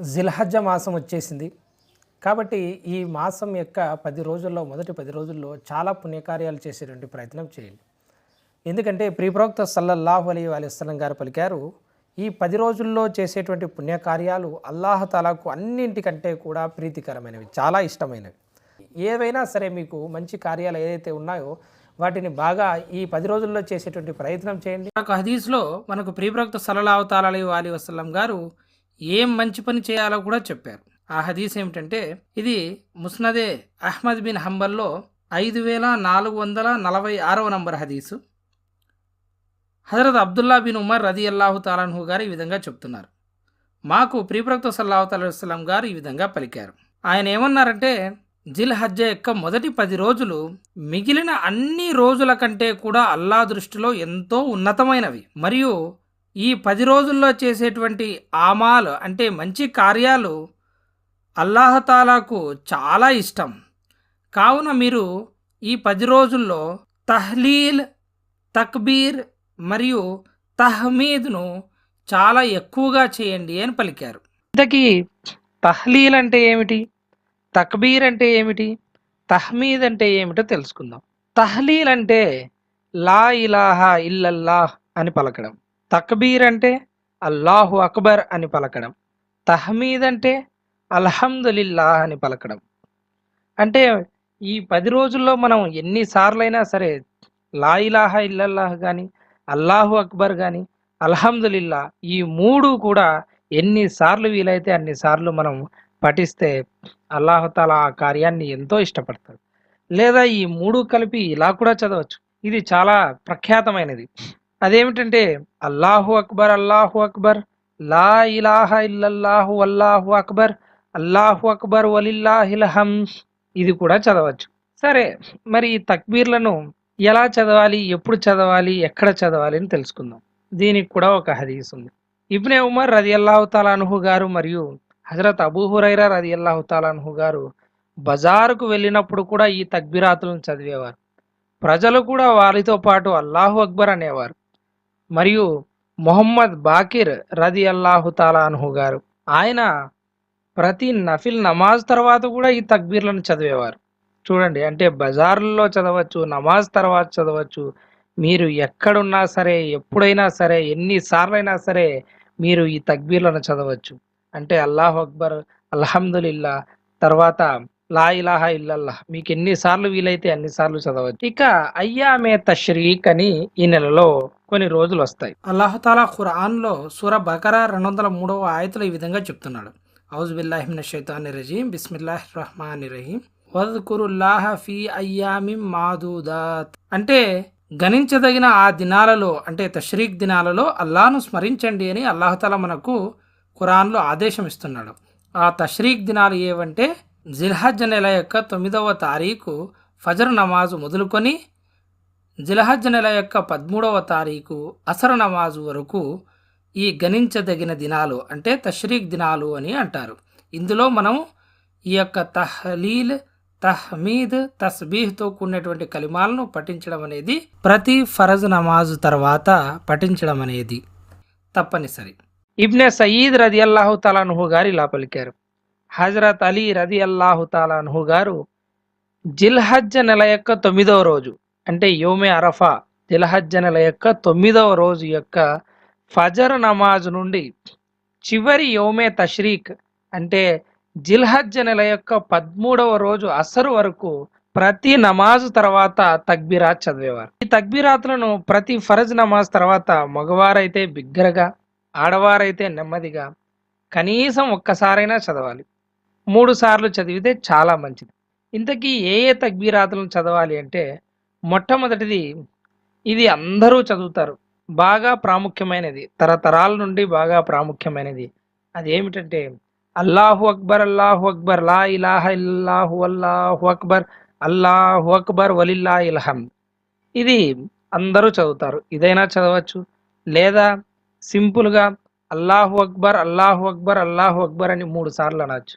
జిల్హజ్జ మాసం వచ్చేసింది. కాబట్టి ఈ మాసం యొక్క పది రోజుల్లో మొదటి పది రోజుల్లో చాలా పుణ్యకార్యాలు చేసేటువంటి ప్రయత్నం చేయండి. ఎందుకంటే ప్రియప్రోక్త సల్లల్లాహు అలీ వసలం గారు పలికారు ఈ పది రోజుల్లో చేసేటువంటి పుణ్యకార్యాలు అల్లాహతాలాకు అన్నింటికంటే కూడా ప్రీతికరమైనవి చాలా ఇష్టమైనవి. ఏవైనా సరే మీకు మంచి కార్యాలు ఏదైతే ఉన్నాయో వాటిని బాగా ఈ పది రోజుల్లో చేసేటువంటి ప్రయత్నం చేయండి. ఒక హదీస్లో మనకు ప్రీప్రోక్త సల్లల్లాహు తాలీ అలీ వసలం గారు ఏం మంచి పని చేయాలో కూడా చెప్పారు. ఆ హదీస్ ఏమిటంటే ఇది ముస్నదే అహ్మద్ బిన్ హంబల్లో ఐదు వేల నాలుగు వందల నలభై ఆరవ నంబర్ హదీసు. హజరత్ అబ్దుల్లా బిన్ ఉమర్ రది అల్లాహు తాలాన్హు గారు ఈ విధంగా చెప్తున్నారు. మాకు ప్రియప్రక్త సల్లాహు తాలం గారు ఈ విధంగా పలికారు. ఆయన ఏమన్నారంటే జిల్ హజ్జ యొక్క మొదటి పది రోజులు మిగిలిన అన్ని రోజుల కంటే కూడా అల్లా దృష్టిలో ఎంతో ఉన్నతమైనవి. మరియు ఈ పది రోజుల్లో చేసేటువంటి ఆమాలు అంటే మంచి కార్యాలు అల్లాహతాలాకు చాలా ఇష్టం. కావున మీరు ఈ పది రోజుల్లో తహ్లీల్ తక్బీర్ మరియు తహ్మీద్ను చాలా ఎక్కువగా చేయండి అని పలికారు. ఇంతకీ తహ్లీల్ అంటే ఏమిటి? తక్బీర్ అంటే ఏమిటి? తహ్మీద్ అంటే ఏమిటో తెలుసుకుందాం. తహ్లీల్ అంటే లా ఇలాహా ఇల్లల్లాహ్ అని పలకడం. తక్బీర్ అంటే అల్లాహు అక్బర్ అని పలకడం. తహమీద్ అంటే అల్హమ్దులిల్లాహ్ అని పలకడం. అంటే ఈ పది రోజుల్లో మనం ఎన్నిసార్లైనా సరే లా ఇలాహా ఇల్లల్లాహ్ కానీ అల్లాహు అక్బర్ కానీ అల్హమ్దులిల్లా ఈ మూడు కూడా ఎన్నిసార్లు వీలైతే అన్నిసార్లు మనం పఠిస్తే అల్లాహతాల ఆ కార్యాన్ని ఎంతో ఇష్టపడతాడు. లేదా ఈ మూడు కలిపి ఇలా కూడా చదవచ్చు. ఇది చాలా ప్రఖ్యాతమైనది. అదేమిటంటే అల్లాహు అక్బర్ అల్లాహు అక్బర్ లా ఇలాహ ఇల్లల్లాహు అల్లాహు అక్బర్ అల్లాహు అక్బర్ వలిల్లాహిల్హం ఇది కూడా చదవచ్చు. సరే మరి ఈ తక్బీర్లను ఎలా చదవాలి ఎప్పుడు చదవాలి ఎక్కడ చదవాలి అని తెలుసుకుందాం. దీనికి కూడా ఒక హదీస్ ఉంది. ఇబ్నే ఉమర్ రది అల్లాహు తాలానుహు గారు మరియు హజరత్ అబూ హురైరా రది అల్లాహు తాలానుహు గారు బజారుకు వెళ్ళినప్పుడు కూడా ఈ తక్బీరాతులను చదివేవారు. ప్రజలు కూడా వారితో పాటు అల్లాహు అక్బర్ అనేవారు. మరియు మొహమ్మద్ బాకిర్ రది అల్లాహు తాలానుహు గారు. ఆయన ప్రతి నఫిల్ నమాజ్ తర్వాత కూడా ఈ తక్బీర్లను చదివేవారు. చూడండి అంటే బజార్లలో చదవచ్చు నమాజ్ తర్వాత చదవచ్చు మీరు ఎక్కడున్నా సరే ఎప్పుడైనా సరే ఎన్నిసార్లైనా సరే మీరు ఈ తక్బీర్లను చదవచ్చు. అంటే అల్లాహు అక్బర్ అల్హమ్దులిల్లా తర్వాత లా ఇలాహా ఇల్లల్లాహ్. మీకు ఎన్నిసార్లు వీలైతే అన్నిసార్లు చదవచ్చు. ఇక అయ్యామే తష్రీక్ అని ఈ నెలలో కొన్ని రోజులు వస్తాయి. అల్లాహతాలా ఖురాన్లో సూర బకరా రెండు వందల మూడవ ఆయతలు ఈ విధంగా చెప్తున్నాడు. ఔజ్ బిల్లాహిమిన షైతాని రజీం బిస్మిల్లాహ్ రహమాని రహీం వద్కురుల్లాహ ఫీ అయ్యామి మాదూదాత్. అంటే గణించదగిన ఆ దినాలలో అంటే తష్రీక్ దినాలలో అల్లాను స్మరించండి అని అల్లాహతాల మనకు ఖురాన్లో ఆదేశం ఇస్తున్నాడు. ఆ తష్రీక్ దినాలు ఏవంటే జిల్హజ్ నెల యొక్క తొమ్మిదవ తారీఖు ఫజర్ నమాజు మొదలుకొని జిల్హజ్ నెల యొక్క పదమూడవ తారీఖు అసర్ నమాజు వరకు ఈ గణించదగిన దినాలు అంటే తష్రీక్ దినాలు అని అంటారు. ఇందులో మనం ఈ యొక్క తహలీల్ తహమీద్ తస్బీహ్తో కూడినటువంటి కలిమాలను పఠించడం అనేది ప్రతి ఫరజ్ నమాజు తర్వాత పఠించడం అనేది తప్పనిసరి. ఇబ్నె సయీద్ రది అల్లాహు తాలానుహు గారు ఇలా పలికారు. హజరత్ అలీ రది అల్లాహు తాలానుహు గారు జిల్హజ్జ నెల యొక్క తొమ్మిదవ రోజు అంటే యోమే అరఫా జిల్హజ్జ నెల యొక్క తొమ్మిదవ రోజు యొక్క ఫజర్ నమాజ్ నుండి చివరి యోమే తష్రీక్ అంటే జిల్హజ్జ నెల యొక్క పదమూడవ రోజు అసరు వరకు ప్రతి నమాజ్ తర్వాత తక్బీరాత్ చదివేవారు. ఈ తక్బీరాత్లను ప్రతి ఫరజ్ నమాజ్ తర్వాత మగవారైతే బిగ్గరగా ఆడవారైతే నెమ్మదిగా కనీసం ఒక్కసారైనా చదవాలి. మూడు సార్లు చదివితే చాలా మంచిది. ఇంతకీ ఏ ఏ తక్బీరాతులను చదవాలి అంటే మొట్టమొదటిది ఇది అందరూ చదువుతారు. బాగా ప్రాముఖ్యమైనది. తరతరాల నుండి బాగా ప్రాముఖ్యమైనది. అది ఏమిటంటే అల్లాహు అక్బర్ అల్లాహు అక్బర్ లా ఇలాహ ఇల్లాహు అల్లాహు అక్బర్ అల్లాహు అక్బర్ వలిల్లా ఇల్హం ఇది అందరూ చదువుతారు. ఇదైనా చదవచ్చు. లేదా సింపుల్గా అల్లాహు అక్బర్ అల్లాహు అక్బర్ అల్లాహు అక్బర్ అని మూడు సార్లు అనవచ్చు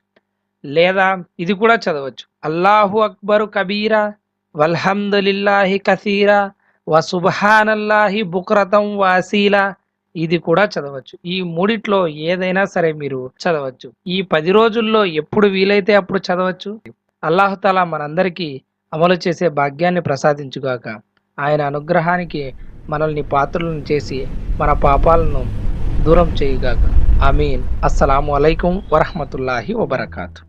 లేదా ఇది కూడా చదవచ్చు. అల్లాహు అక్బరు కబీరా వల్హందులిల్లాహి కసీరా వ సుబ్హానల్లాహి బుక్రతం వాసీలా. ఇది కూడా చదవచ్చు. ఈ మూడిట్లో ఏదైనా సరే మీరు చదవచ్చు. ఈ పది రోజుల్లో ఎప్పుడు వీలైతే అప్పుడు చదవచ్చు. అల్లాహతాలా మనందరికీ అమలు చేసే భాగ్యాన్ని ప్రసాదించుగాక. ఆయన అనుగ్రహానికి మనల్ని పాత్రలను చేసి మన పాపాలను దూరం చేయుగాక. ఆమీన్. అస్సలాము అలైకుం వరహమతుల్లాహి వబర్కాతు.